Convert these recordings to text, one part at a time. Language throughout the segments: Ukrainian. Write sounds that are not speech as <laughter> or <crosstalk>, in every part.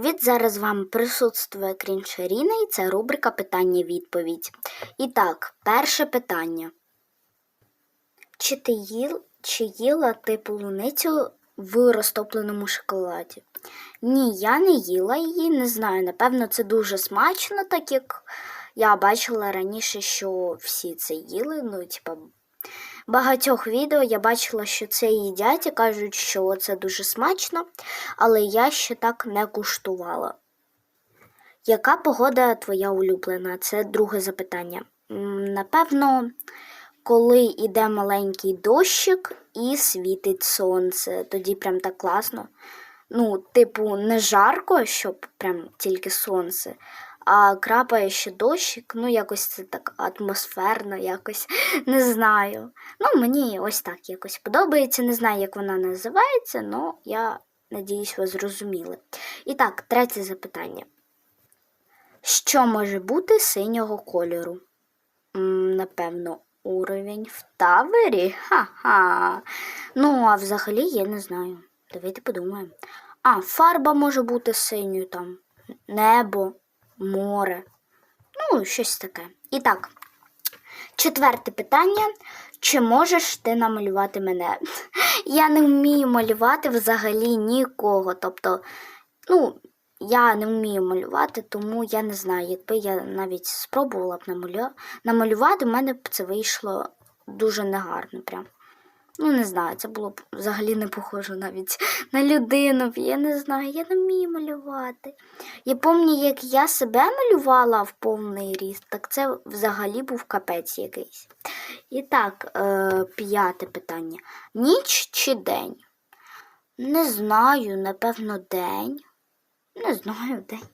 Привіт! Зараз з вами присутствує Кріншаріна і це рубрика Питання-відповідь. І так, перше питання. Чи ти їл, чи їла ти полуницю в розтопленому шоколаді? Ні, я не їла її, не знаю. Напевно, це дуже смачно, так як я бачила раніше, що всі це їли. Ну, типа, багатьох відео я бачила, що це їдять і кажуть, що це дуже смачно, але я ще так не куштувала. Яка погода твоя улюблена? Це друге запитання. Напевно, коли йде маленький дощик і світить сонце, тоді прям так класно. Ну, типу, не жарко, щоб прям тільки сонце, а крапає ще дощик, ну якось це так атмосферно, якось <laughs> не знаю. Ну, мені ось так якось подобається. Не знаю, як вона називається, але я надіюсь, ви зрозуміли. І так, третє запитання. Що може бути синього кольору? Напевно, уровень в тавері? Ха-ха. Ну, а взагалі я не знаю. Давайте подумаємо. А, фарба може бути синьою там. Небо, море. Ну, щось таке. І так, четверте питання. Чи можеш ти намалювати мене? <laughs> Я не вмію малювати взагалі нікого. Тобто, ну, я не вмію малювати, тому я не знаю, якби я навіть спробувала б намалю... намалювати, в мене б це вийшло дуже негарно. Прям. Ну, не знаю, це було б взагалі не похоже навіть на людину. Я не знаю, я не вмію малювати. Я пам'ятаю, як я себе малювала в повний ріст, так це взагалі був капець якийсь. І так, е, п'яте питання. Ніч чи день? Не знаю, напевно, день. Не знаю, день.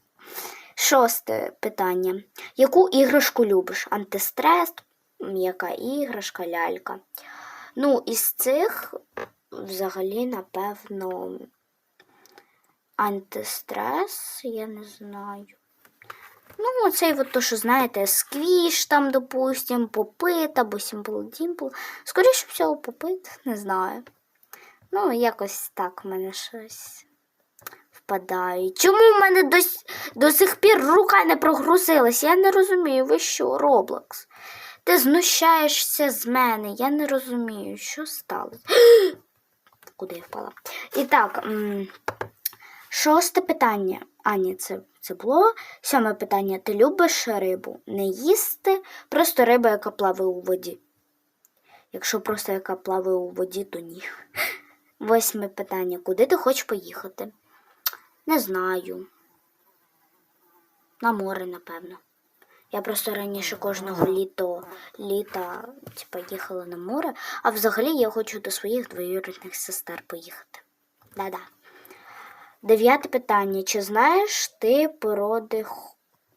Шосте питання. Яку іграшку любиш? Антистрес, м'яка іграшка, лялька. Ну, із цих взагалі, напевно, антистрес, я не знаю. Ну, оцей от то, що знаєте, сквіш там, допустим, попит або Dimple. Скоріше всього, попит, не знаю. Ну, якось так в мене щось впадає. Чому в мене до, до сих пір рука не прогрузилась? Я не розумію, ви що, Роблокс? Ти знущаєшся з мене, я не розумію, що сталося. <gasps> Куди я впала? І так, шосте питання. А, ні, це, це було. Сьоме питання. Ти любиш рибу? Не їсти, просто риба, яка плаває у воді. Якщо просто яка плаває у воді, то ні. <laughs> Восьме питання. Куди ти хочеш поїхати? Не знаю. На море, напевно. Я просто раніше кожного літо, літа типа, їхала на море, а взагалі я хочу до своїх двоюрідних сестер поїхати. Да-да. Дев'яте питання. Чи знаєш ти породи,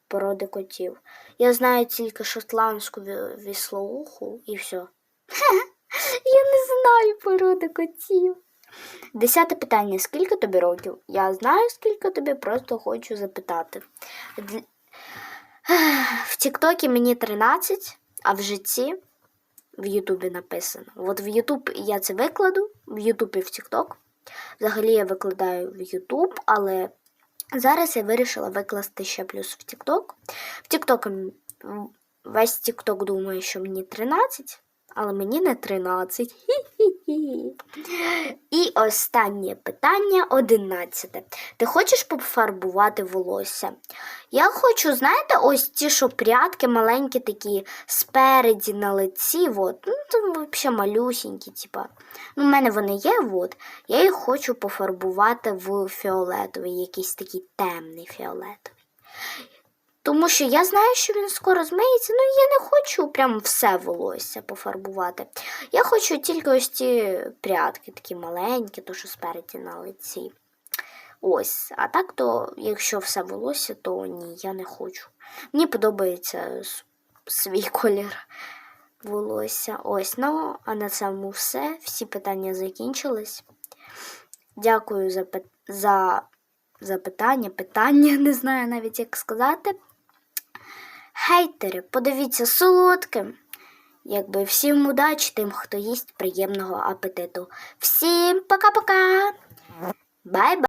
породи котів? Я знаю тільки шотландську віслоуху і все. <laughs> Я не знаю породи котів. Десяте питання. Скільки тобі років? Я знаю, скільки тобі, просто хочу запитати. В Тіктокі мені 13, а в житті в Ютубі написано. От в Ютуб я це викладу, в Ютуб і в Тікток. Взагалі я викладаю в Ютуб, але зараз я вирішила викласти ще плюс в Тікток. В Тікток весь Тікток думає, що мені 13, але мені не 13. Хі-хі-хі. І останнє питання, одинадцяте. Ти хочеш пофарбувати волосся? Я хочу, знаєте, ось ті, що прядки маленькі такі спереді на лиці. От. Ну, там взагалі малюсінькі, типа. Ну, в мене вони є, от. Я їх хочу пофарбувати в фіолетовий, якийсь такий темний фіолетовий. Тому що я знаю, що він скоро змиється, ну я не хочу прям все волосся пофарбувати. Я хочу тільки ось ті прядки, такі маленькі, то що спереді на лиці. Ось, а так то, якщо все волосся, то ні, я не хочу. Мені подобається свій колір волосся. Ось, ну, а на цьому все. Всі питання закінчились. Дякую за, за запитання, питання, <laughs> не знаю навіть як сказати. Хейтери, подивіться солодким. Якби всім удачі тим, хто їсть приємного апетиту. Всім пока-пока! Бай-бай!